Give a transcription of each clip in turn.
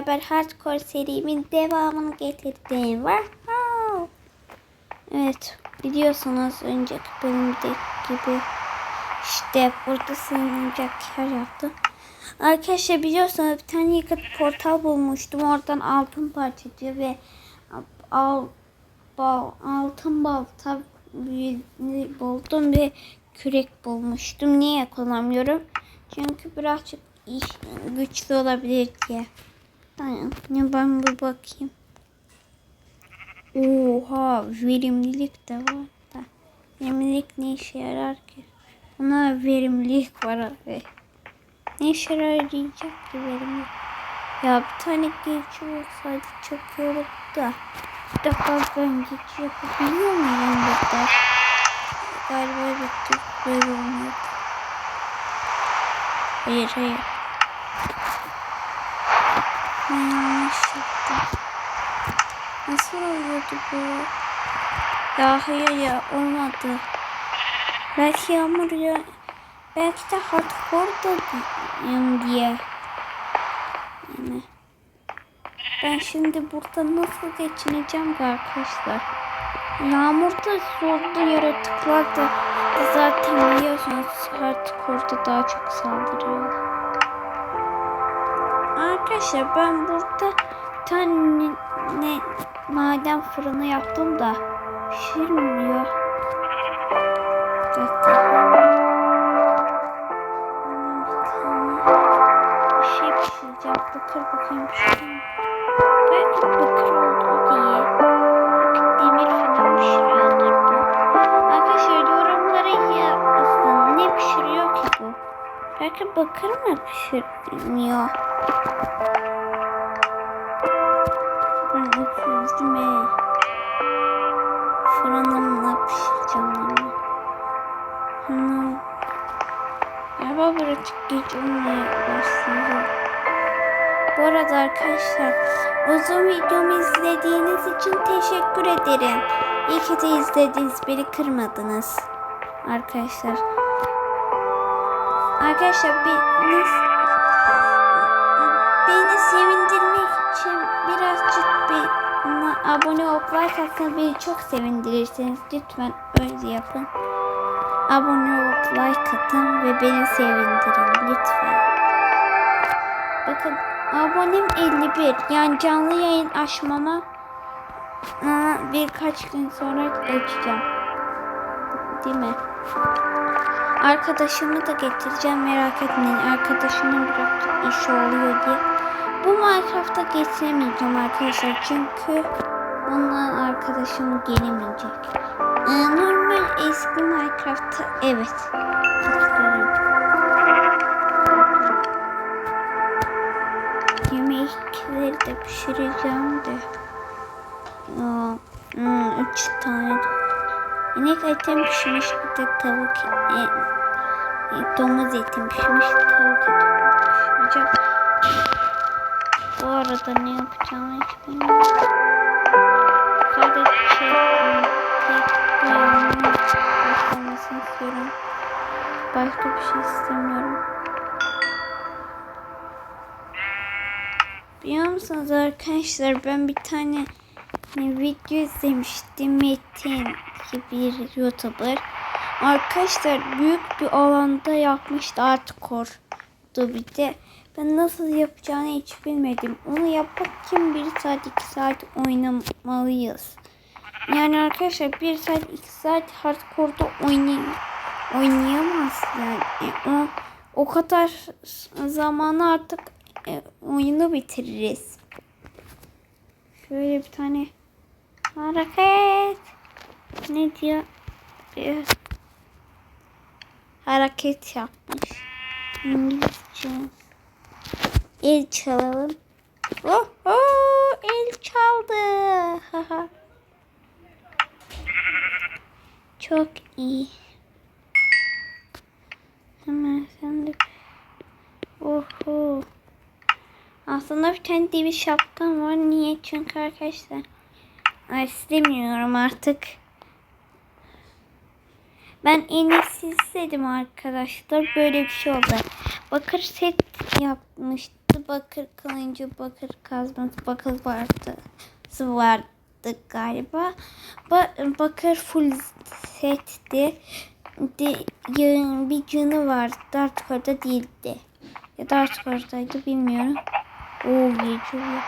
beraber hardcore serimin devamını getirdim. Wow. Evet biliyorsunuz önceki bölümdeki gibi işte burada sığınacak yer yaptım. Arkadaşlar biliyorsunuz bir tane yakıt portal bulmuştum. Oradan altın parçacığı ve al, bal, altın balta buldum ve kürek bulmuştum. Niye kullanmıyorum? Çünkü birazcık güçlü olabilir diye. Tamam. Ya ben bir bakayım. Oha verimlilik de var da. Verimlilik ne işe yarar ki? Buna verimlilik var abi. Ne işe yarayacak ki verimlilik? Ya bir tane geçi olsaydı çok iyi olurdu da. Bir defa ben geçi yapabiliyor muyum burada? Galiba bitti. Böyle olmuyor. Hayır hayır. Ben. Nasıl oluyordu bu? Ya hayır ya olmadı. Belki yağmur ya. Belki de hardcore da diye. Yani. Ben şimdi burada nasıl geçineceğim ki arkadaşlar? Yağmurda zorlu yaratıklar da zaten biliyorsunuz hardcore'da daha çok saldırıyor. Arkadaşlar ben burada bir tane ne, maden fırını yaptım da pişirmiyor. Dakika. Bir şey. Bakır bakayım pişiriyor. Belki bakır oldu diye. Demir falan pişiriyordur bu. Arkadaşlar yorumlara yazın. Ne pişiriyor ki bu? Belki bakır mı pişirmiyor? Birazcık geç olmaya başlıyor. Bu arada arkadaşlar uzun videomu izlediğiniz için teşekkür ederim. İyi ki de izlediniz. Beni kırmadınız. Arkadaşlar. Arkadaşlar beni, beni sevindirmek için birazcık bana abone olup like atsanız beni çok sevindirirsiniz. Lütfen öyle yapın. Abone olup like atın ve beni sevindirin lütfen. Bakın abonem 51. Yani canlı yayın açmama aa, birkaç gün sonra açacağım. Değil mi? Arkadaşımı da getireceğim merak etmeyin. Arkadaşımın birazcık iş oluyor diye. Bu Minecraft'a geçemeyeceğim arkadaşlar. Çünkü ondan arkadaşım gelemeyecek. Ee, normal eski Minecraft'ta evet. Katılıyorum. Yemekleri de pişireceğim de. Hmm, üç tane. İnek etim pişmiş bir de tavuk e, e, domuz etim pişmiş tavuk etim pişireceğim. Bu arada ne yapacağımı musunuz arkadaşlar ben bir tane ne video izlemiştim Metin gibi bir youtuber. Arkadaşlar büyük bir alanda yapmıştı hardcore bir de. Ben nasıl yapacağını hiç bilmedim. Onu yapmak için bir saat iki saat oynamalıyız. Yani arkadaşlar bir saat iki saat hardcore'da oynay oynayamaz yani. O, o kadar zamanı artık e, oyunu bitiririz. Şöyle bir tane hareket. Ne diyor? Bir hareket yapmış. İngilizce. El çalalım. Oh, oh, el çaldı. Çok iyi. Hemen sen de. Oho. Aslında bir tane dibi şapkam var. Niye? Çünkü arkadaşlar Ay, istemiyorum artık. Ben en iyisi istedim arkadaşlar. Böyle bir şey oldu. Bakır set yapmıştı bakır kılıncı, bakır kazması, bakır vardısı vardı galiba. Ba bakır full setti. De, yağın bir canı vardı. Artık orada değildi. Ya da artık oradaydı bilmiyorum. Oo geçiyor.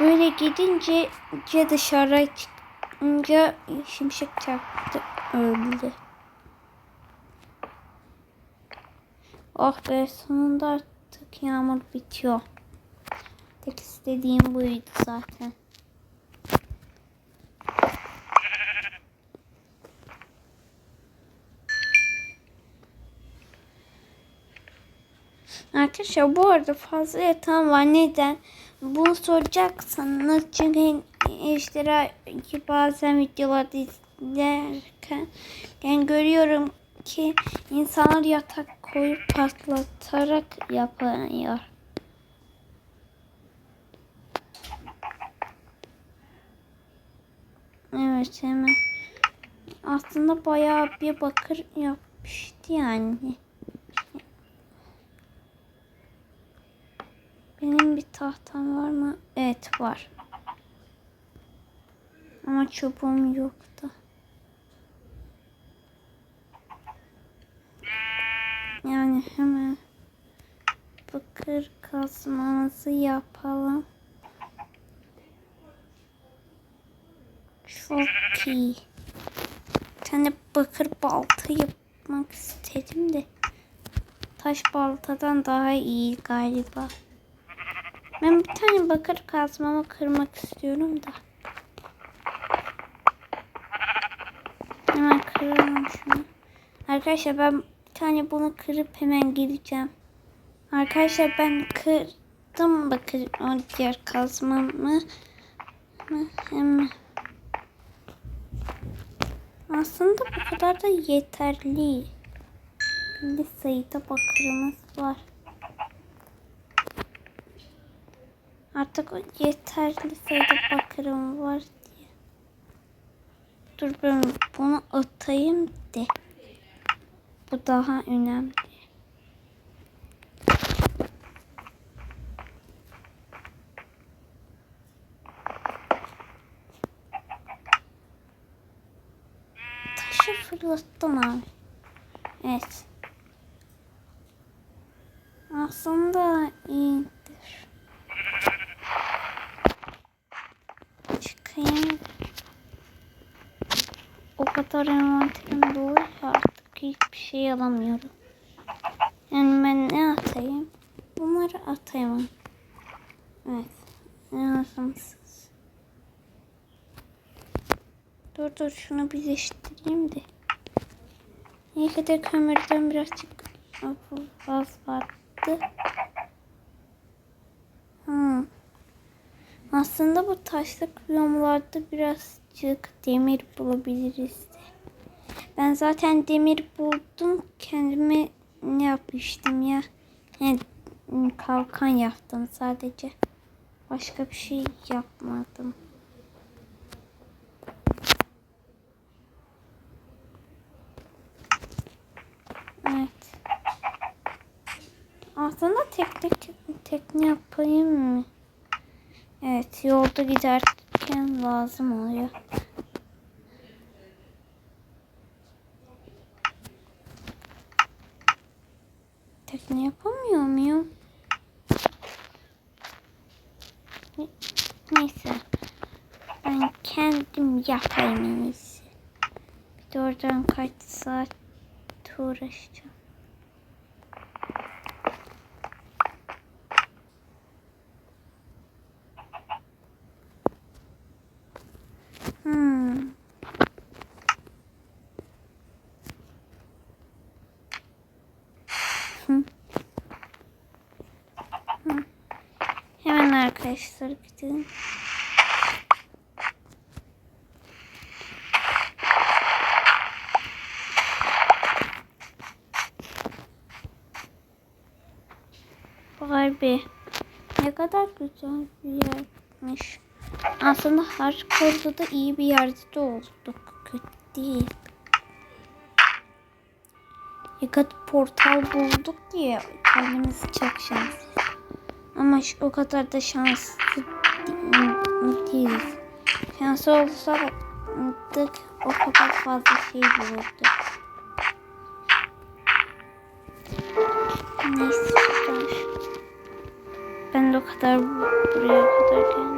Böyle gidince ya dışarı çıkınca şimşek çaktı öldü. Oh be sonunda artık yağmur bitiyor. Tek istediğim buydu zaten. Arkadaşlar bu arada fazla yatağım var. Neden? Bunu soracaksanız çünkü işte bazen videolarda izlerken yani görüyorum ki insanlar yatak koyup patlatarak yapıyor. Evet hemen. Aslında bayağı bir bakır yapmıştı yani. Benim bir tahtam var mı? Evet var. Ama çubuğum yoktu. Yani hemen bakır kazmamızı yapalım. Çok iyi. Bir tane bakır balta yapmak istedim de. Taş baltadan daha iyi galiba. Ben bir tane bakır kazmamı kırmak istiyorum da. Hemen kıralım şunu. Arkadaşlar ben bir tane bunu kırıp hemen geleceğim. Arkadaşlar ben kırdım bakır o diğer kazmamı. Hemen. Aslında bu kadar da yeterli. Bir sayıda bakırımız var. Artık yeterli sayıda bakırım var diye. Dur ben bunu atayım de. Bu daha önemli. Taşı fırlattım abi. Evet. Aslında iyidir. Çıkayım. O kadar envanterim dolu ki artık hiçbir şey alamıyorum. Yani ben ne atayım? Bunları atayım. Evet. Lazımsız. Dur dur şunu birleştireyim de. İyi kadar kömürden birazcık az vardı. Hmm. Aslında bu taşlık biyomlarda birazcık demir bulabiliriz de. Ben zaten demir buldum. Kendime ne yapmıştım ya? Yani kalkan yaptım sadece. Başka bir şey yapmadım. Evet. Aslında tek tek tekne yapayım mı? Evet yolda giderken lazım oluyor. Tekne yapamıyor muyum? Neyse. Ben kendim yapayım en iyisi. Bir de oradan kaç saat uğraşacağım. Hmm. Hı. Hı. Hemen Vay be. Ne kadar güzel bir yermiş. Aslında hardcore'da da iyi bir yerde de olduk. Kötü değil. Fakat portal bulduk diye kendimiz çok şanslıyız. Ama o kadar da şanslı değiliz. Şanslı olsak o kadar fazla şey bulurdu. Neyse Ben de o kadar bu- buraya kadar gelmiştim.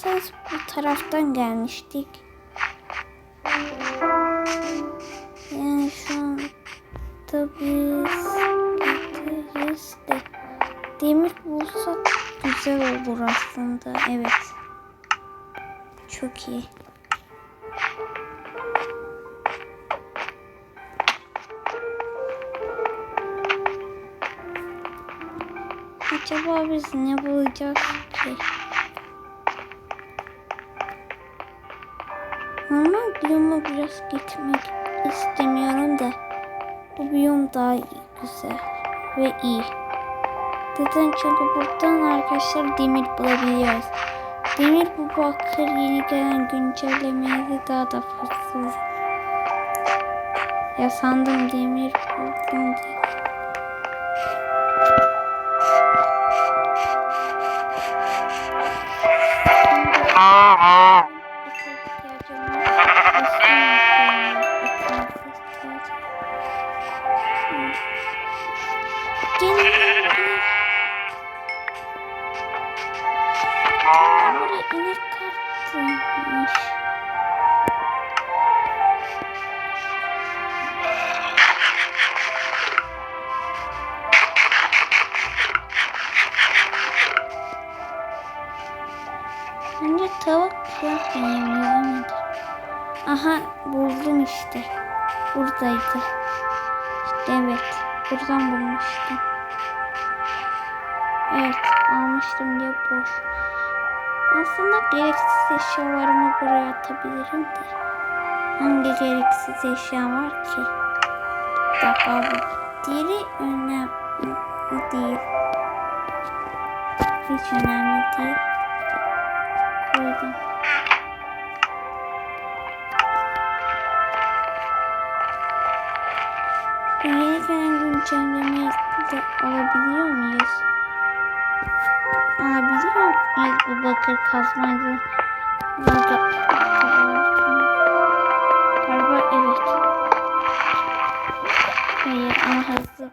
Hatırlarsanız bu taraftan gelmiştik. Yani şu anda biz gideriz de demir bulsak güzel olur aslında. Evet. Çok iyi. Acaba biz ne bulacağız ki? Biyoma biraz gitmek istemiyorum da bu biyom daha güzel ve iyi. Neden? Çünkü buradan arkadaşlar demir bulabiliyoruz. Demir bu bakır yeni gelen güncellemeye daha da fazla. Ya sandım demir buldum diye. Buraya Buradan bulmuştum. Evet almıştım diye boş. Aslında gereksiz eşyalarımı buraya atabilirim de. Hangi gereksiz eşya var ki? Daha bu. Diğeri önemli değil. Hiç önemli değil. Koydum. Güncellemeyi de alabiliyor muyuz? Alabiliyor muyuz bu bakır kazmayla? Galiba evet. Hayır ama hızlı.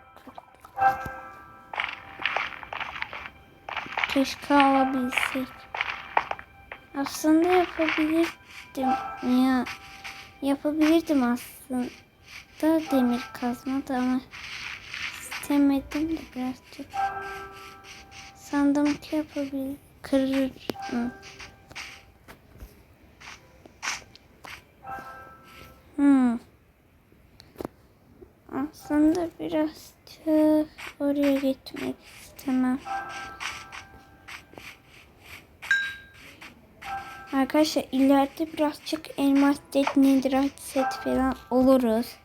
Keşke alabilsek. Aslında yapabilirdim ya. Yapabilirdim aslında demir kazma da ama istemedim de birazcık. Sandım ki yapabilir. Kırır. Hı. Hmm. Aslında birazcık oraya gitmek istemem. Arkadaşlar ileride birazcık elmas set, netherite set falan oluruz.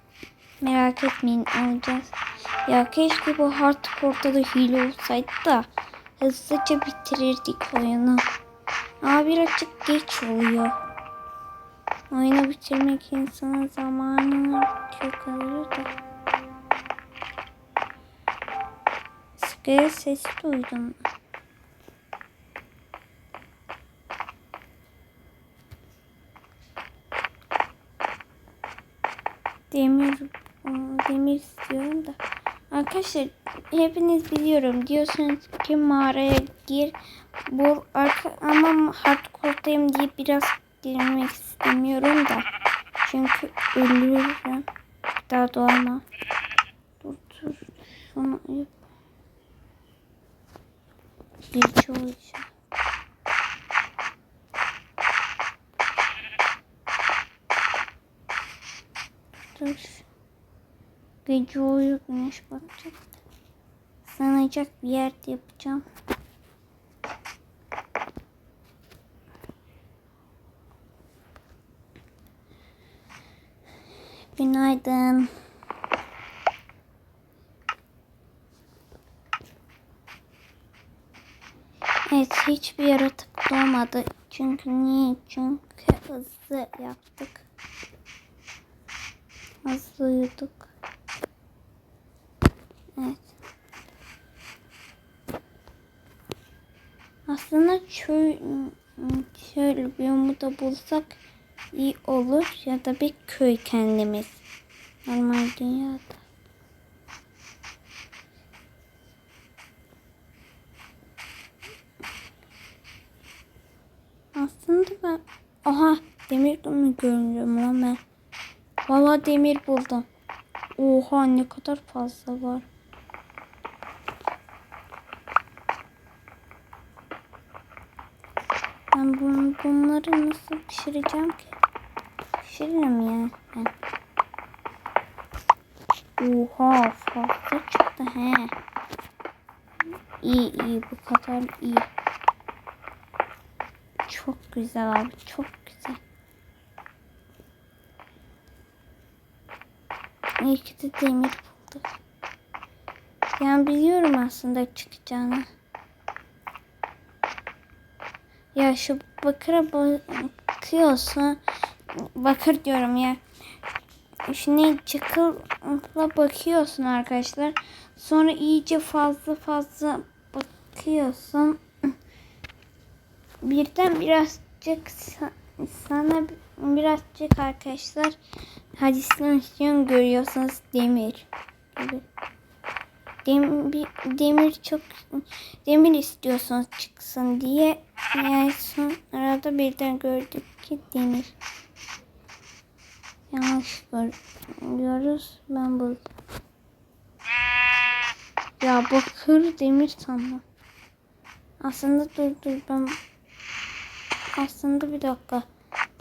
Merak etmeyin olacağız. Ya keşke bu hardcore'da da hile olsaydı da hızlıca bitirirdik oyunu. Ama birazcık geç oluyor. Oyunu bitirmek insanın zamanını çok alır da. Sıkıya ses duydum. Demir demir istiyorum da. Arkadaşlar hepiniz biliyorum diyorsunuz ki mağaraya gir bul arka ama hardcore'dayım diye biraz girmek istemiyorum da. Çünkü ölürüm. Daha doğma. Dur dur. Şunu yap. Geç olacak. Dur. Gece uyur güneş batacak. sığınacak bir yerde yapacağım. Günaydın. Evet hiçbir yaratık doğmadı. Çünkü niye? Çünkü hızlı yaptık. Hızlı uyuduk. Evet. Aslında şöyle, şöyle bir umuda bulsak iyi olur ya da bir köy kendimiz. Normal dünyada. Aslında ben... Aha demir mi görünüyorum lan ben. Valla demir buldum. Oha ne kadar fazla var. Ben bun, bunları nasıl pişireceğim ki? Pişiririm ya. Ben. Oha fazla çıktı he. İyi iyi bu kadar iyi. Çok güzel abi çok güzel. İyi ki de demir bulduk. Yani biliyorum aslında çıkacağını. Ya şu bakıra bakıyorsa bakır diyorum ya. Şimdi çıkıla bakıyorsun arkadaşlar. Sonra iyice fazla fazla bakıyorsun. Birden birazcık sana birazcık arkadaşlar halüsinasyon görüyorsunuz demir gibi. Demir, demir çok demir istiyorsunuz çıksın diye yani sonra da birden gördük ki demir. Yanlış görüyoruz. Ben buldum. Ya bakır demir sandım. Aslında dur dur ben aslında bir dakika.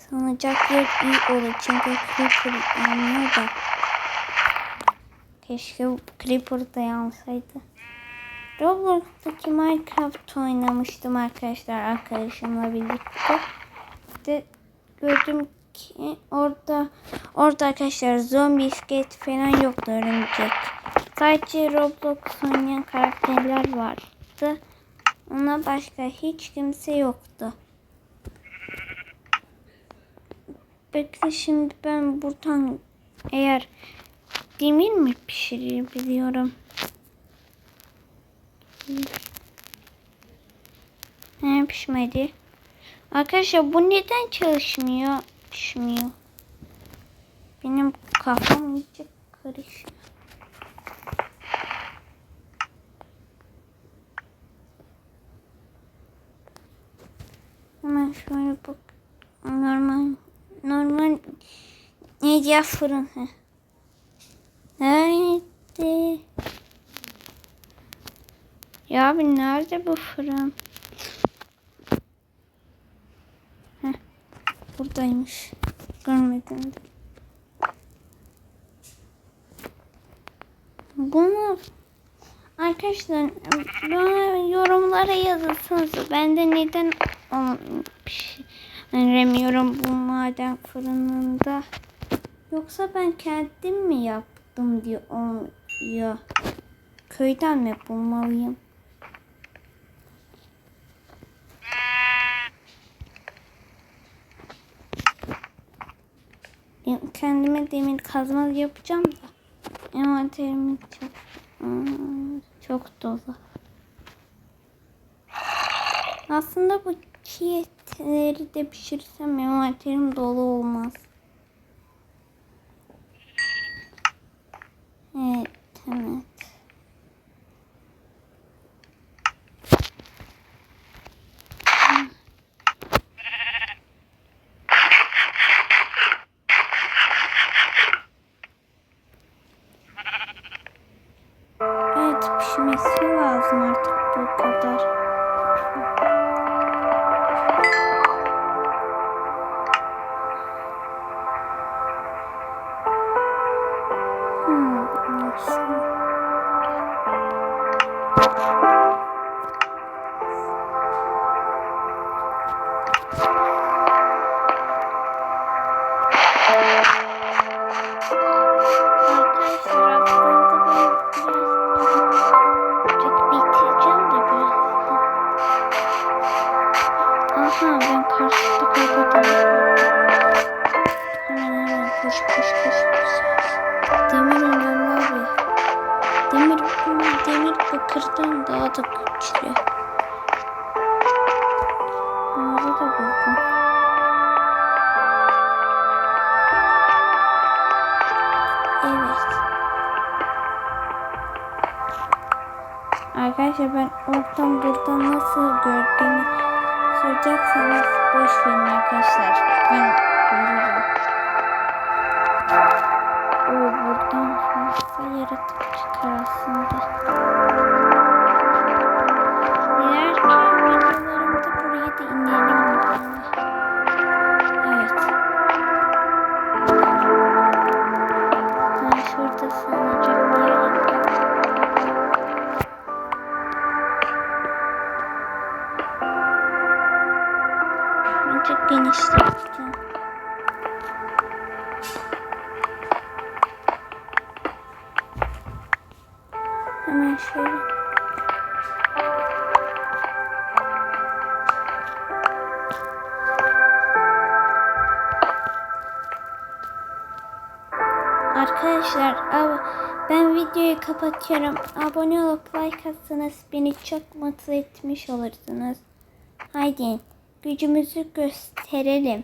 Sanacak yer iyi olur. Çünkü Creeper yanmıyor da. Keşke Creeper da. Roblox'taki Minecraft oynamıştım arkadaşlar arkadaşımla birlikte. De gördüm ki orada orada arkadaşlar zombi iskelet falan yoktu örümcek. Sadece Roblox oynayan karakterler vardı. Ona başka hiç kimse yoktu. Bekle şimdi ben buradan eğer demir mi pişirebiliyorum? He pişmedi. Arkadaşlar bu neden çalışmıyor? Pişmiyor. Benim kafam iyice karışıyor. Hemen şöyle bak. Normal normal neydi fırın. He. Nerede? Ya abi nerede bu fırın? Heh, buradaymış. Görmedim. Bunu arkadaşlar bana yorumlara yazılsanız ben de neden pişiremiyorum bu maden fırınında. Yoksa ben kendim mi yaptım diye ya köyden mi bulmalıyım? kendime demir kazma yapacağım da envanterimin çok çok dolu. Aslında bu çiğ etleri de pişirsem envanterim dolu olmaz. Evet, Arkadaşlar Arkadaşlar ben oradan buradan nasıl gördüğümü soracaksanız boş verin arkadaşlar. Ben görürüm. O buradan fazla yaratık çıkar aslında. Hemen şöyle. Arkadaşlar ben videoyu kapatıyorum. Abone olup like atsanız beni çok mutlu etmiş olursunuz. Haydi gücümüzü gösterelim.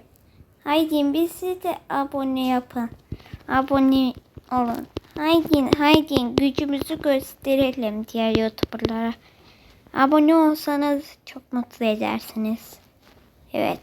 Haydi bizi de abone yapın. Abone olun. Haydi haydi gücümüzü gösterelim diğer youtuberlara. Abone olsanız çok mutlu edersiniz. Evet.